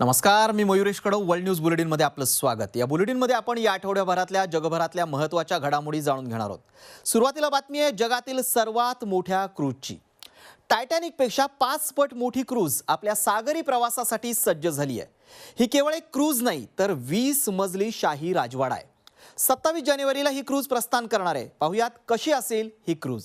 नमस्कार मी Mayuresh Kadav world news बुलेटिनमध्ये आपलं स्वागत. या बुलेटिनमध्ये आपण या आठवड्याभरातल्या जगभरातल्या महत्त्वाच्या घडामोडी जाणून घेणार आहोत. सुरुवातीला बातमी आहे जगातील सर्वात मोठ्या क्रूजची. टायटॅनिकपेक्षा पाच पट मोठी क्रूज आपल्या सागरी प्रवासासाठी सज्ज झाली आहे. ही केवळ एक क्रूज नाही तर वीस मजली शाही राजवाडा आहे. सत्तावीस जानेवारीला ही क्रूज प्रस्थान करणार आहे. पाहुयात कशी असेल ही क्रूज.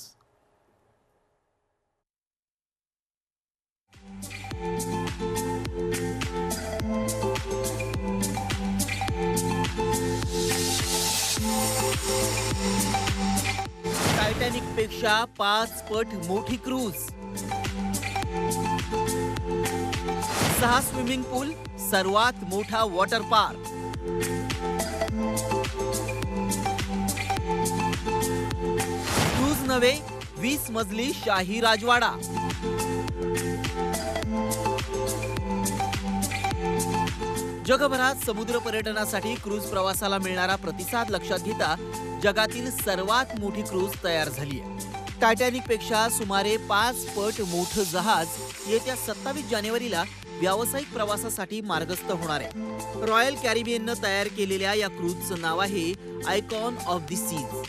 टायटॅनिकपेक्षा पाच पट मोठी क्रूज. सहा स्विमिंग पूल सर्वात मोठा वॉटर पार्क. क्रूज नव्हे वीस मजली शाही राजवाडा. जगभरात समुद्र पर्यटनासाठी क्रूज प्रवासाला मिळणारा प्रतिसाद लक्षात घेता जगातील सर्वात मोठी क्रूज तयार झाली आहे. टायटॅनिकपेक्षा सुमारे पाच पट मोठं जहाज येत्या सत्तावीस जानेवारीला व्यावसायिक प्रवासासाठी मार्गस्थ होणार आहे. रॉयल कॅरिबियननं तयार केलेल्या या क्रूजचं नाव आहे आयकॉन ऑफ दी सीज.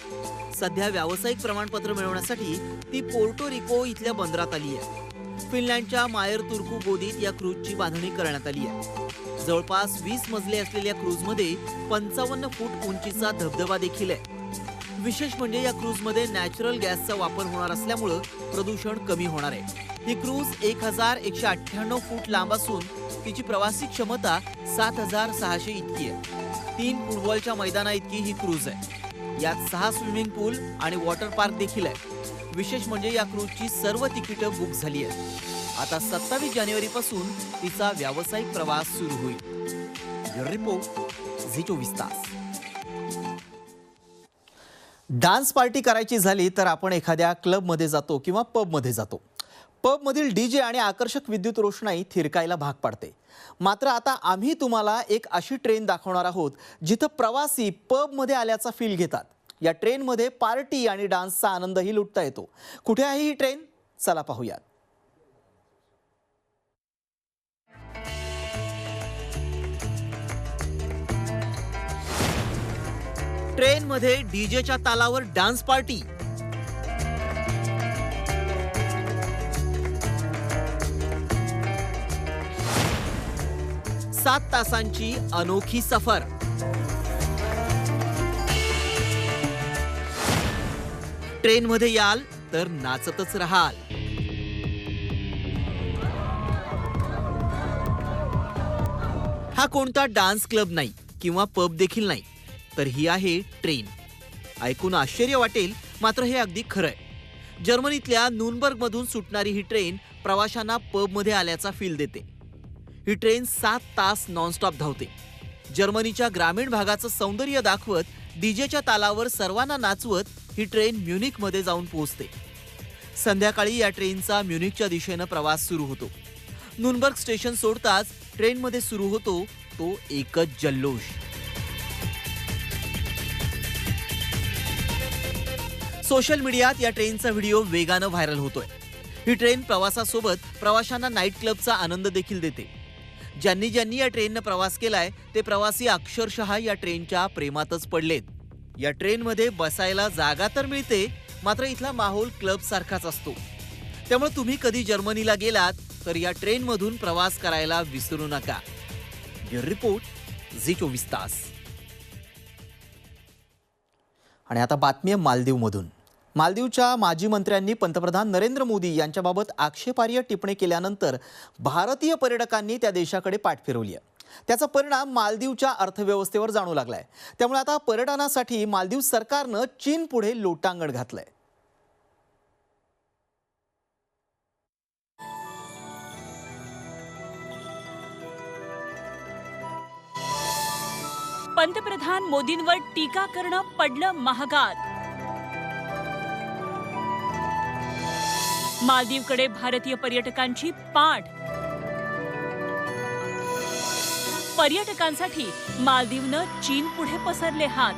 सध्या व्यावसायिक प्रमाणपत्र मिळवण्यासाठी ती पोर्टो रिको इथल्या बंदरात आली आहे. फिनलँडच्या मायर तुर्कू गोदीत या क्रूजची बांधणी करण्यात आली आहे. जवळपास वीस मजले असलेल्या क्रूजमध्ये पंचावन्न फूट उंचीचा धबधबा देखील आहे. विशेष म्हणजे या क्रूजमध्ये नॅचरल गॅसचा वापर होणार असल्यामुळं प्रदूषण कमी होणार आहे. ही क्रूज एक हजार एकशे अठ्ठ्याण्णव फूट लांब असून तिची प्रवासी क्षमता सात हजार सहाशे इतकी आहे. तीन फुटबॉलच्या मैदाना इतकी ही क्रूज आहे. यात सहा स्विमिंग पूल आणि वॉटर पार्क देखील आहे. विशेष म्हणजे या क्रूजची सर्व तिकीटं बुक झाली आहेत. आता सत्तावीस जानेवारीपासून तिचा व्यावसायिक प्रवास सुरू होईल. रिपोर्ट झी चोवीस तास. डान्स पार्टी करायची झाली तर आपण एखाद्या क्लबमध्ये जातो किंवा पबमध्ये जातो. पबमधील डी जे आणि आकर्षक विद्युत रोषणाई थिरकायला भाग पाडते. मात्र आता आम्ही तुम्हाला एक अशी ट्रेन दाखवणार आहोत जिथं प्रवासी पबमध्ये आल्याचा फील घेतात. या ट्रेनमध्ये पार्टी आणि डान्सचा आनंदही लुटता येतो. कुठे आहे ही ट्रेन? चला पाहूयात. ट्रेनमध्ये डीजेच्या तालावर डान्स पार्टी. सात तासांची अनोखी सफर. ट्रेनमध्ये याल तर नाचतच राहाल. हा कोणता डान्स क्लब नाही किंवा पब देखील नाही. तर ही आहे ट्रेन. ऐकून आश्चर्य वाटेल मात्र हे अगदी खरं आहे जर्मनीतल्या नूनबर्गमधून सुटणारी ही ट्रेन प्रवाशांना पबमध्ये आल्याचा फील देते. ही ट्रेन सात तास नॉनस्टॉप धावते. जर्मनीच्या ग्रामीण भागाचं सौंदर्य दाखवत डीजेच्या तालावर सर्वांना नाचवत ही ट्रेन म्युनिकमध्ये जाऊन पोहोचते. संध्याकाळी या ट्रेनचा म्युनिकच्या दिशेनं प्रवास सुरू होतो. नूनबर्ग स्टेशन सोडताच ट्रेनमध्ये सुरू होतो तो एकच जल्लोष. सोशल मीडियात या ट्रेनचा व्हिडिओ वेगानं व्हायरल होतोय. ही ट्रेन प्रवासासोबत प्रवाशांना नाईट क्लबचा आनंद देखील देते. ज्यांनी ज्यांनी या ट्रेननं प्रवास केलाय ते प्रवासी अक्षरशः या ट्रेनच्या प्रेमातच पडलेत. या ट्रेनमध्ये बसायला जागा तर मिळते मात्र इथला माहोल क्लब सारखाच असतो. त्यामुळे तुम्ही कधी जर्मनीला गेलात तर या ट्रेनमधून प्रवास करायला विसरू नका. रिपोर्ट झी चोवीस तास. आणि आता बातमी आहे मालदीवमधून. मालदीवच्या माजी मंत्र्यांनी पंतप्रधान नरेंद्र मोदी यांच्याबाबत आक्षेपार्ह टिप्पणी केल्यानंतर भारतीय पर्यटकांनी त्या देशाकडे पाठ फिरवली आहे. त्याचा परिणाम मालदीवच्या अर्थव्यवस्थेवर जाणू लागलाय. त्यामुळे आता पर्यटनासाठी मालदीव सरकारनं चीन पुढे लोटांगण घातलंय. पंतप्रधान मोदींवर टीका करणं पडलं महागात. मालदीवकडे भारतीय पर्यटकांची पाठ. पर्यटकांसाठी मालदीवनं चीन पुढे पसरले हात.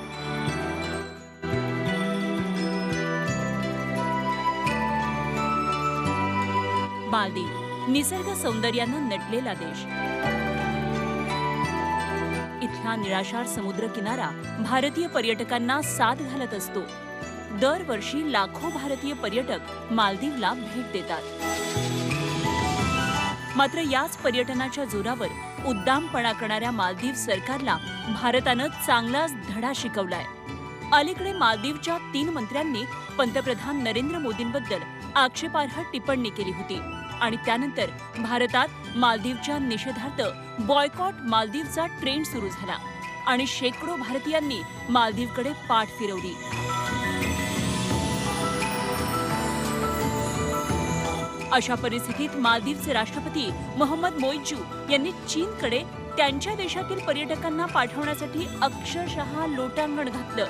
मालदीव निसर्ग सौंदर्यानं नटलेला देश. इथला निराशार समुद्र किनारा भारतीय पर्यटकांना साथ घालत असतो. दरवर्षी लाखो भारतीय पर्यटक मालदीवला भेट देतात. मात्र याच पर्यटनाच्या जोरावर उद्दामपणा करणाऱ्या मालदीव सरकारला भारतानं चांगलाच धडा शिकवलाय. अलीकडे मालदीवच्या तीन मंत्र्यांनी पंतप्रधान नरेंद्र मोदींबद्दल आक्षेपार्ह टिप्पणी केली होती आणि त्यानंतर भारतात मालदीवच्या निषेधार्थ बॉयकॉट मालदीवचा ट्रेंड सुरू झाला आणि शेकडो भारतीयांनी मालदीवकडे पाठ फिरवली. अशा परिस्थितीत मालदीवचे राष्ट्रपती मोहम्मद मोईजू यांनी चीनकडे त्यांच्या देशातील पर्यटकांना पाठवण्यासाठी अक्षरशः लोटांगण घातलं.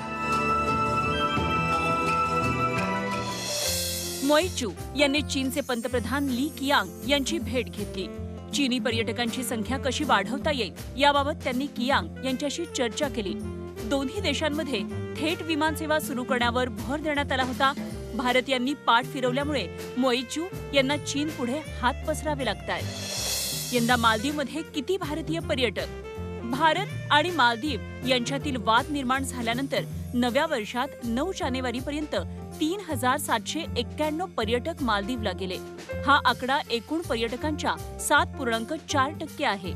मोईचू यांनी चीनचे पंतप्रधान ली कियांग यांची भेट घेतली. चीनी पर्यटकांची संख्या कशी वाढवता येईल याबाबत त्यांनी कियांग यांच्याशी चर्चा केली. दोन्ही देशांमध्ये थेट विमानसेवा सुरू करण्यावर भर देण्यात आला होता. भारतीयांनी पाठ फिरवल्यामुळे मोईचू यांना चीन पुढे हात पसरावे लागतात यंदा मालदीवमध्ये किती भारतीय पर्यटक? भारत आणि मालदीव यांच्यातील वाद निर्माण झाल्यानंतर नव्या वर्षात नऊ जानेवारीपर्यंत तीन हजार सातशे एक्क्याण्णव पर्यटक मालदीवला गेले. हा आकडा एकूण पर्यटकांच्या सात पूर्णांक चार टक्के आहे.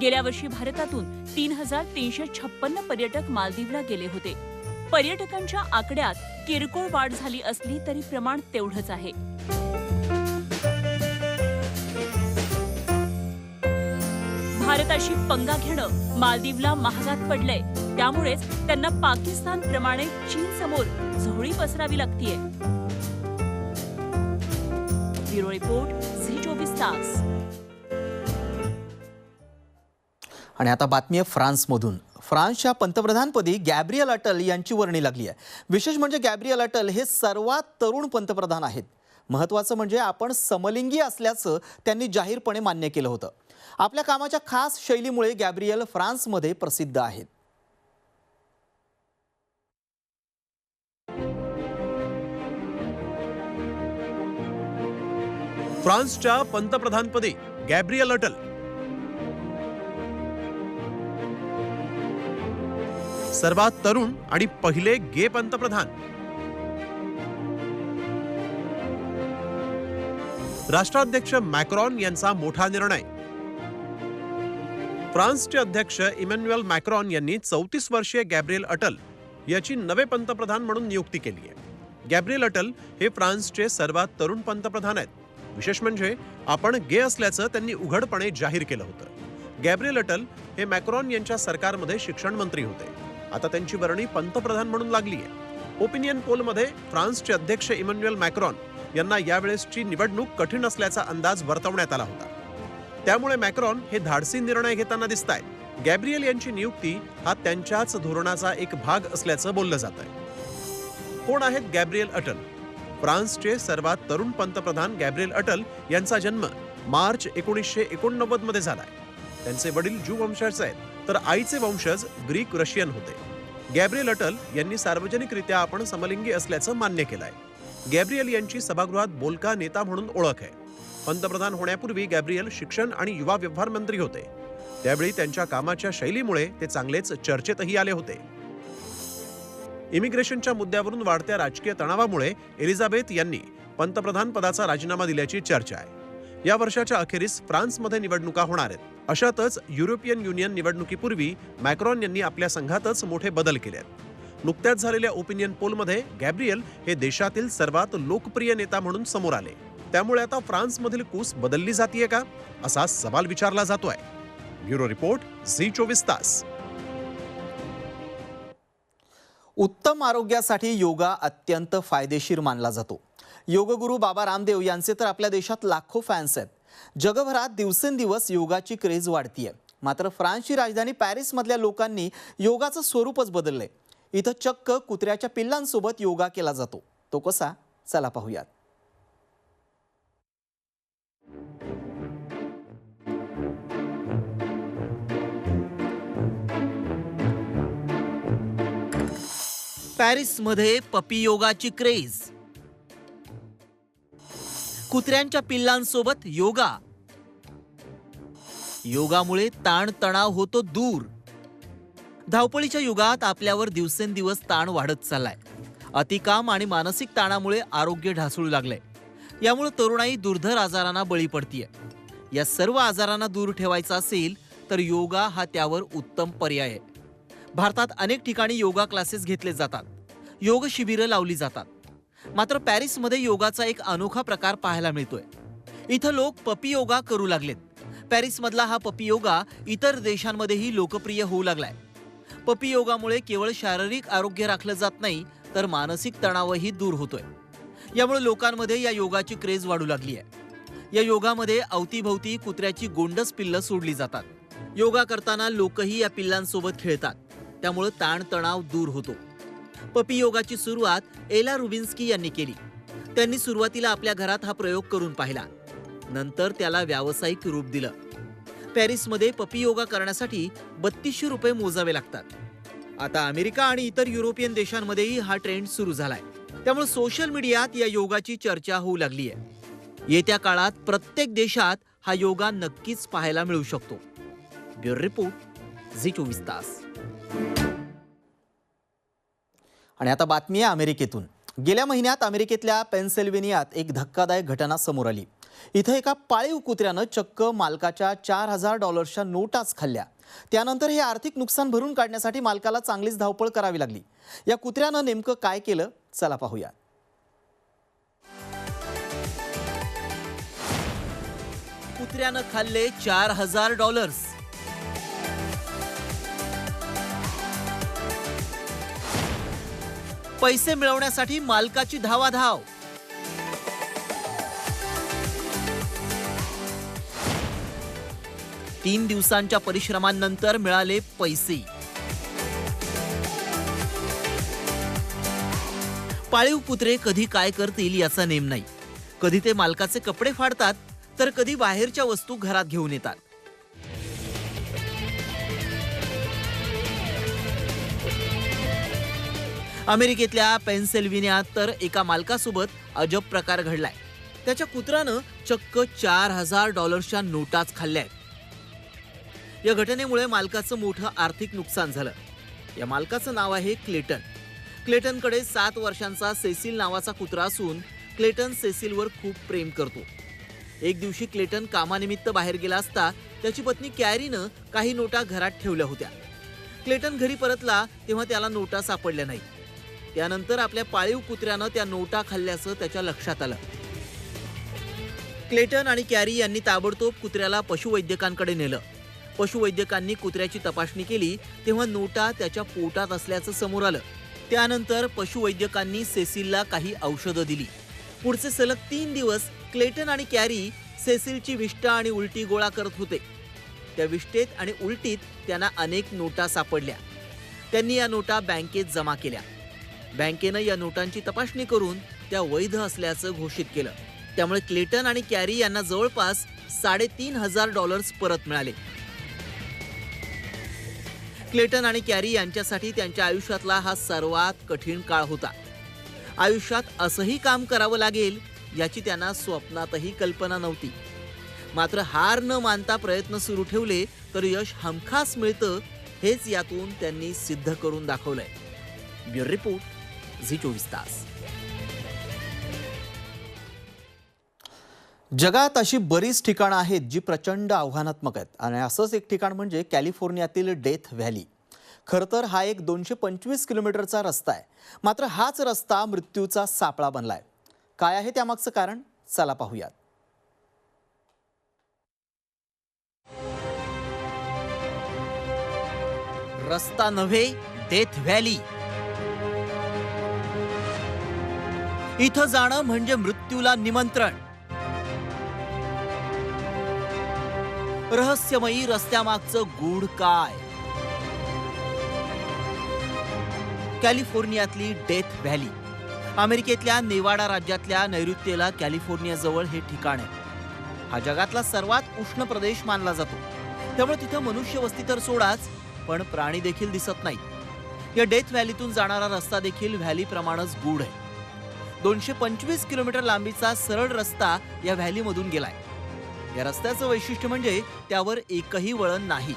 गेल्या वर्षी भारतातून तीन हजार तीनशे छप्पन्न पर्यटक मालदीवला गेले होते. पर्यटकांच्या आकड्यात किरकोळ वाढ झाली असली तरी प्रमाण तेवढंच आहे. भारताशी पंगा घेणं मालदीवला महागात पडलंय. त्यामुळेच त्यांना पाकिस्तान प्रमाणे चीन समोर झोळी पसरावी लागतीये. ब्युरो रिपोर्ट झी चोवीस तास. आणि आता बातमी आहे फ्रान्समधून. फ्रान्सच्या पंतप्रधानपदी गॅब्रियल अटल यांची वर्णी लागली आहे. विशेष म्हणजे गॅब्रियल अटल हे सर्वात तरुण पंतप्रधान आहेत. महत्त्वाचं म्हणजे आपण समलिंगी असल्याचं त्यांनी जाहीरपणे मान्य केलं होतं. आपल्या कामाच्या खास शैलीमुळे गॅब्रियल फ्रान्समध्ये प्रसिद्ध आहेत. फ्रान्सच्या पंतप्रधानपदी गॅब्रियल अटल सर्वात तरुण आणि पहिले गे पंतप्रधान. राष्ट्राध्यक्ष मॅक्रॉन यांचा मोठा निर्णय. फ्रान्सचे अध्यक्ष इमॅन्युएल मॅक्रॉन यांनी चौतीस वर्षीय गॅब्रियल अटल याची नवे पंतप्रधान म्हणून नियुक्ती केली आहे. गॅब्रियल अटल हे फ्रान्सचे सर्वात तरुण पंतप्रधान आहेत. विशेष म्हणजे आपण गे असल्याचं त्यांनी उघडपणे जाहीर केलं होतं. गॅब्रियल अटल हे मॅक्रॉन यांच्या सरकारमध्ये शिक्षण मंत्री होते. आता त्यांची वर्णी पंतप्रधान म्हणून लागली आहे ओपिनियन पोलमध्ये फ्रान्सचे अध्यक्ष इमॅन्युएल मॅक्रॉन यांना यावेळेसची निवडणूक कठीण असल्याचा अंदाज वर्तवण्यात आला होता. त्यामुळे मॅक्रॉन हे धाडसी निर्णय घेताना दिसत आहेत गॅब्रियल यांची नियुक्ती हा त्यांच्याच धोरणाचा एक भाग असल्याचं बोललं जात आहे कोण आहेत गॅब्रियल अटल? फ्रान्सचे सर्वात तरुण पंतप्रधान गॅब्रियल अटल यांचा जन्म मार्च एकोणीसशे एकोणनव्वदमध्ये झालाय. त्यांचे वडील ज्यू वंशाचे आहेत. तर आईचे वंशज ग्रीक रशियन होते. गॅब्रियल अटल यांनी सार्वजनिकरित्या आपण समलिंगी असल्याचं मान्य केलं आहे गॅब्रियल यांची सभागृहात बोलका नेता म्हणून ओळख आहे. पंतप्रधान होण्यापूर्वी गॅब्रियल शिक्षण आणि युवा व्यवहार मंत्री होते. त्यावेळी त्यांच्या कामाच्या शैलीमुळे ते चांगलेच चर्चेतही आले होते. इमिग्रेशनच्या मुद्द्यावरून वाढत्या राजकीय तणावामुळे एलिझाबेथ यांनी पंतप्रधान पदाचा राजीनामा दिल्याची चर्चा आहे. या वर्षाच्या अखेरीस फ्रान्समध्ये निवडणुका होणार आहेत. अशातच युरोपियन युनियन निवडणुकीपूर्वी मॅक्रॉन यांनी आपल्या संघातच मोठे बदल केले आहेत. नुकत्याच झालेल्या ओपिनियन पोलमध्ये गॅब्रियल हे देशातील सर्वात लोकप्रिय नेता म्हणून समोर आले. त्यामुळे आता फ्रान्समधील कूस बदलली जातीये का? असा सवाल विचारला जातोय. ब्युरो रिपोर्ट झी चोवीस तास. उत्तम आरोग्यासाठी योगा अत्यंत फायदेशीर मानला जातो. योगगुरू बाबा रामदेव यांचे तर आपल्या देशात लाखो फॅन्स आहेत. जगभरात दिवसेंदिवस योगाची क्रेज वाढतीये. मात्र फ्रान्सची राजधानी पॅरिसमधल्या लोकांनी योगाचं स्वरूपच बदललंय. इथं चक्क कुत्र्याच्या पिल्लांसोबत योगा केला जातो. तो कसा? चला पाहूयात. पॅरिसमध्ये पपी योगाची क्रेज कुत्र्यांच्या पिल्लांसोबत योगा. योगामुळे ताण तणाव होतो दूर. धावपळीच्या युगात आपल्यावर दिवसेंदिवस ताण वाढत चाललाय. अतिकाम आणि मानसिक ताणामुळे आरोग्य ढासळू लागलंय. यामुळे तरुणाई दुर्धर आजारांना बळी पडतीये. या सर्व आजारांना दूर ठेवायचा असेल तर योगा हा त्यावर उत्तम पर्याय आहे. भारतात अनेक ठिकाणी योगा क्लासेस घेतले जातात. योग शिबिरं लावली जातात. मात्र पॅरिसमध्ये योगाचा एक अनोखा प्रकार पाहायला मिळतोय. इथं लोक पपी योगा करू लागलेत. पॅरिसमधला हा पपी योगा इतर देशांमध्येही लोकप्रिय होऊ लागलाय. पपी योगामुळे केवळ शारीरिक आरोग्य राखलं जात नाही तर मानसिक तणावही दूर होतोय. यामुळे लोकांमध्ये या योगाची क्रेज वाढू लागली आहे. या योगामध्ये अवतीभवती कुत्र्याची गोंडस पिल्लं सोडली जातात. योगा करताना लोकही या पिल्लांसोबत खेळतात. त्यामुळे ताणतणाव दूर होतो. पपी योगाची सुरुवात एला रुबिन्स्की यांनी केली. त्यांनी सुरुवातीला आपल्या घरात हा प्रयोग करून पाहिला. नंतर त्याला व्यावसायिक रूप दिलं. पॅरिसमध्ये पपी योगा करण्यासाठी बत्तीसशे रुपये मोजावे लागतात. आता अमेरिका आणि इतर युरोपियन देशांमध्येही हा ट्रेंड सुरू झालाय. त्यामुळे सोशल मीडियात या योगाची चर्चा होऊ लागली आहे येत्या काळात प्रत्येक देशात हा योगा नक्कीच पाहायला मिळू शकतो. ब्युरो रिपोर्ट झी चोवीस तास. आणि आता बातमी आहे अमेरिकेतून. गेल्या महिन्यात अमेरिकेतल्या पेन्सिल्व्हेनियात एक धक्कादायक घटना समोर आली. इथं एका पाळीव कुत्र्यानं चक्क मालकाच्या चार हजार डॉलर्सच्या नोटाच खाल्ल्या. त्यानंतर हे आर्थिक नुकसान भरून काढण्यासाठी मालकाला चांगलीच धावपळ करावी लागली. या कुत्र्यानं नेमकं काय केलं? चला पाहूया. कुत्र्यानं खाल्ले चार हजार डॉलर्स. पैसे मिळवण्यासाठी मालकाची धावाधाव. तीन दिवसांच्या परिश्रमांनंतर मिळाले पैसे. पाळीव कुत्रे कधी काय करतील याचा नेम नाही. कधी ते मालकाचे कपडे फाडतात तर कधी बाहेरच्या वस्तू घरात घेऊन येतात. अमेरिकेतल्या पेन्सिल्व्हेनियात तर एका मालकासोबत अजब प्रकार घडलाय. त्याच्या कुत्रानं चक्क चार हजार डॉलर्सच्या नोटाच खाल्ल्या आहेत. या घटनेमुळे मालकाचं मोठं आर्थिक नुकसान झालं. या मालकाचं नाव आहे क्लेटन. क्लेटनकडे सात वर्षांचा सेसिल नावाचा कुत्रा असून क्लेटन सेसिलवर खूप प्रेम करतो. एक दिवशी क्लेटन कामानिमित्त बाहेर गेला असता त्याची पत्नी कॅरीनं काही नोटा घरात ठेवल्या होत्या. क्लेटन घरी परतला तेव्हा त्याला नोटा सापडल्या नाही त्यानंतर आपल्या पाळीव कुत्र्यानं त्या नोटा खाल्ल्याचं त्याच्या लक्षात आलं. क्लेटन आणि कॅरी यांनी ताबडतोब कुत्र्याला पशुवैद्यकांकडे नेलं. पशुवैद्यकांनी कुत्र्याची तपासणी केली तेव्हा नोटा त्याच्या पोटात असल्याचं समोर आलं. त्यानंतर पशुवैद्यकांनी सेसिलला काही औषधं दिली. पुढचे सलग तीन दिवस क्लेटन आणि कॅरी सेसिलची विष्ठा आणि उलटी गोळा करत होते. त्या विष्ठेत आणि उलटीत त्यांना अनेक नोटा सापडल्या. त्यांनी या नोटा बँकेत जमा केल्या. बँकेनं या नोटांची तपासणी करून त्या वैध असल्याचं घोषित केलं. त्यामुळे क्लेटन आणि कॅरी यांना जवळपास साडेतीन हजार डॉलर्स परत मिळाले. क्लेटन आणि कॅरी यांच्यासाठी त्यांच्या आयुष्यातला हा सर्वात कठीण काळ होता. आयुष्यात असंही काम करावं लागेल याची त्यांना स्वप्नातही कल्पना नव्हती. मात्र हार न मानता प्रयत्न सुरू ठेवले तर यश हमखास मिळतं हेच यातून त्यांनी सिद्ध करून दाखवलंय. Bureau report. झी चोवीस तास जगात अशी बरीच ठिकाणं आहेत जी प्रचंड आव्हानात्मक आहेत. आणि असंच एक ठिकाण म्हणजे कॅलिफोर्नियातील डेथ व्हॅली. खरं तर हा एक दोनशे पंचवीस किलोमीटरचा रस्ता आहे. मात्र हाच रस्ता मृत्यूचा सापळा बनलाय. काय आहे त्यामागचं कारण? चला पाहूयात. रस्ता नव्हे डेथ व्हॅली. इथं जाणं म्हणजे मृत्यूला निमंत्रण. रहस्यमयी रस्त्यामागचं गूढ काय? कॅलिफोर्नियातली डेथ व्हॅली. अमेरिकेतल्या नेवाडा राज्यातल्या नैऋत्येला कॅलिफोर्नियाजवळ हे ठिकाण आहे. हा जगातला सर्वात उष्ण प्रदेश मानला जातो. त्यामुळे तिथं मनुष्य वस्ती तर सोडाच पण प्राणी देखील दिसत नाहीत. या डेथ व्हॅलीतून जाणारा रस्ता देखील व्हॅलीप्रमाणेच गूढ आहे. दोनशे पंचवीस किलोमीटर लांबीचा सरळ रस्ता या व्हॅलीमधून गेलाय. या रस्त्याचं वैशिष्ट्य म्हणजे त्यावर एकही वळण नाही.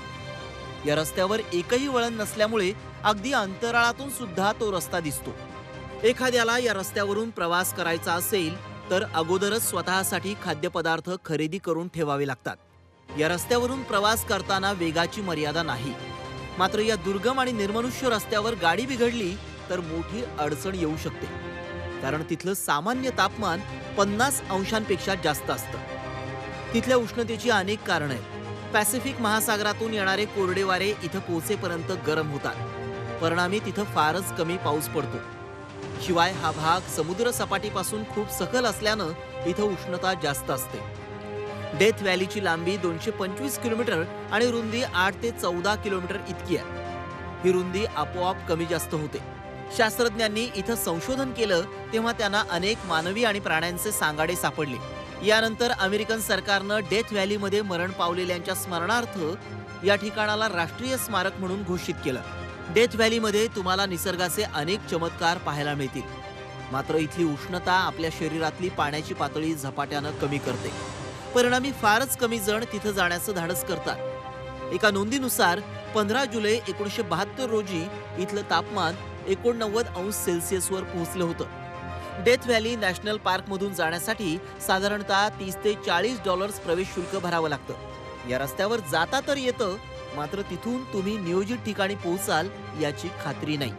या रस्त्यावर एकही वळण नसल्यामुळे अगदी अंतराळातून सुद्धा तो रस्ता दिसतो. एखाद्याला या रस्त्यावरून प्रवास करायचा असेल तर अगोदरच स्वतःसाठी खाद्यपदार्थ खरेदी करून ठेवावे लागतात. या रस्त्यावरून प्रवास करताना वेगाची मर्यादा नाही. मात्र या दुर्गम आणि निर्मनुष्य रस्त्यावर गाडी बिघडली तर मोठी अडचण येऊ शकते. कारण तिथलं सामान्य तापमान पन्नास अंशांपेक्षा जास्त असतं. तिथल्या उष्णतेची अनेक कारणं आहेत. पॅसिफिक महासागरातून येणारे कोरडे वारे इथं पोहोचेपर्यंत गरम होतात. परिणामी तिथं फारच कमी पाऊस पडतो. शिवाय हा भाग समुद्र सपाटीपासून खूप सखल असल्यानं इथं उष्णता जास्त असते. डेथ व्हॅलीची लांबी दोनशे पंचवीस किलोमीटर आणि रुंदी आठ ते चौदा किलोमीटर इतकी आहे. ही रुंदी आपोआप कमी जास्त होते. शास्त्रज्ञांनी इथं संशोधन केलं तेव्हा त्यांना अनेक मानवी आणि प्राण्यांचे सांगाडे सापडले. यानंतर अमेरिकन सरकारनं डेथ व्हॅलीमध्ये मरण पावलेल्यांच्या स्मरणार्थ या ठिकाणाला राष्ट्रीय स्मारक म्हणून घोषित केलं. डेथ व्हॅलीमध्ये तुम्हाला निसर्गाचे अनेक चमत्कार पाहायला मिळतील. मात्र इथली उष्णता आपल्या शरीरातली पाण्याची पातळी झपाट्यानं कमी करते. परिणामी फारच कमी जण तिथं जाण्याचं धाडस करतात. एका नोंदीनुसार पंधरा जुलै एकोणीसशे बहात्तर रोजी इथलं तापमान एकोणनव्वद अंश सेल्सिअसवर पोहोचलं होतं. डेथ व्हॅली नॅशनल पार्कमधून जाण्यासाठी साधारणतः तीस ते चाळीस डॉलर्स प्रवेश शुल्क भरावं लागतं. या रस्त्यावर जाता तर येतं मात्र तिथून तुम्ही नियोजित ठिकाणी पोहोचाल याची खात्री नाही.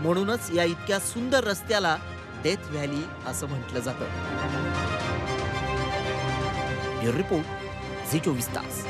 म्हणूनच या इतक्या सुंदर रस्त्याला डेथ व्हॅली असं म्हटलं जातं. रिपोर्ट झी चोवीस तास.